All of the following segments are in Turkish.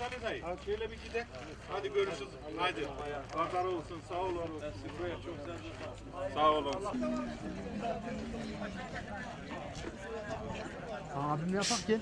Mehmet Ali dayı. Ha, şöyle bir gidelim. Hadi görüşürüz. Haydi. Pazar olsun. Sağ olun. Sağ olun. Abim yapak gel.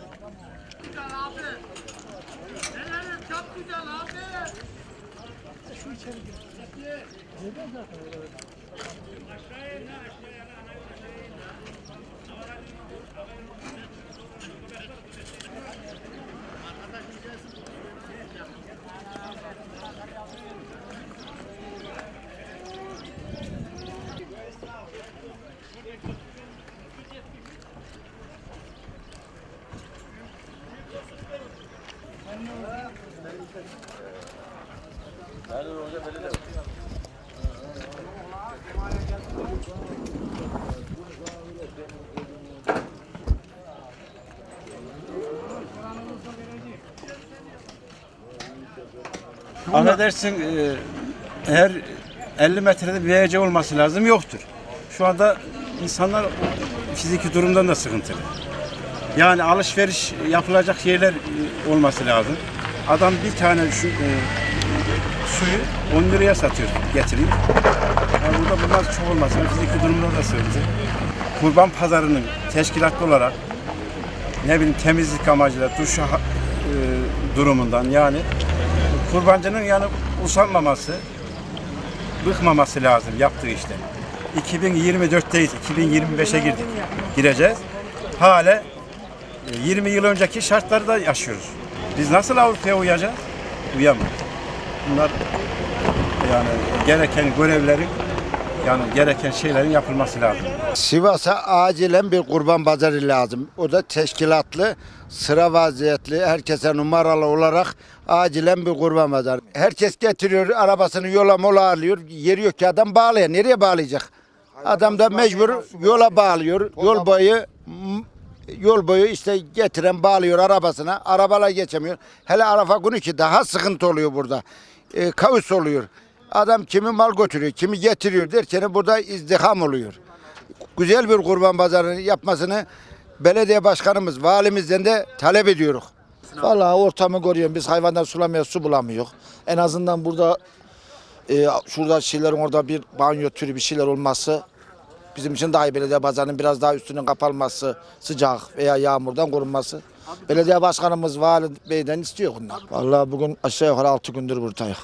Affedersin e, her 50 metrede bir VC olması lazım yoktur. Şu anda insanlar fiziki durumdan da sıkıntılı. Yani alışveriş yapılacak yerler e, olması lazım. Adam bir tane şu e, suyu 10 liraya satıyor getireyim. Yani burada bunlar çok olmasın. Fiziki durumda da sıkıntı. Kurban pazarının teşkilatlı olarak ne bileyim temizlik amacıyla duş e, durumundan yani kurbancının yani usanmaması, bıkmaması lazım yaptığı işte. 2024'teyiz, 2025'e girdik, gireceğiz. Hale e, 20 yıl önceki şartlarda yaşıyoruz. Biz nasıl Avrupa'ya uyacağız? Uyamayız. Bunlar yani gereken görevlerin yani gereken şeylerin yapılması lazım. Sivas'a acilen bir kurban pazarı lazım. O da teşkilatlı, sıra vaziyetli, herkese numaralı olarak acilen bir kurban pazarı. Herkes getiriyor arabasını yola mola alıyor. Yeri yok ki adam bağlaya. Nereye bağlayacak? Adam da mecbur yola bağlıyor. Yol boyu yol boyu işte getiren bağlıyor arabasına. Arabalar geçemiyor. Hele Arafa günü ki daha sıkıntı oluyor burada. E, kaos oluyor. Adam kimi mal götürüyor, kimi getiriyor derken burada izdiham oluyor. Güzel bir kurban pazarı yapmasını belediye başkanımız, valimizden de talep ediyoruz. Vallahi ortamı görüyorum. Biz hayvandan sulamaya su bulamıyoruz. En azından burada e, şurada şeylerin orada bir banyo türü bir şeyler olması bizim için daha iyi. Belediye pazarının biraz daha üstünün kapatılması, sıcak veya yağmurdan korunması. Belediye başkanımız vali beyden istiyor bunlar. Vallahi bugün aşağı yukarı 6 gündür buradayız.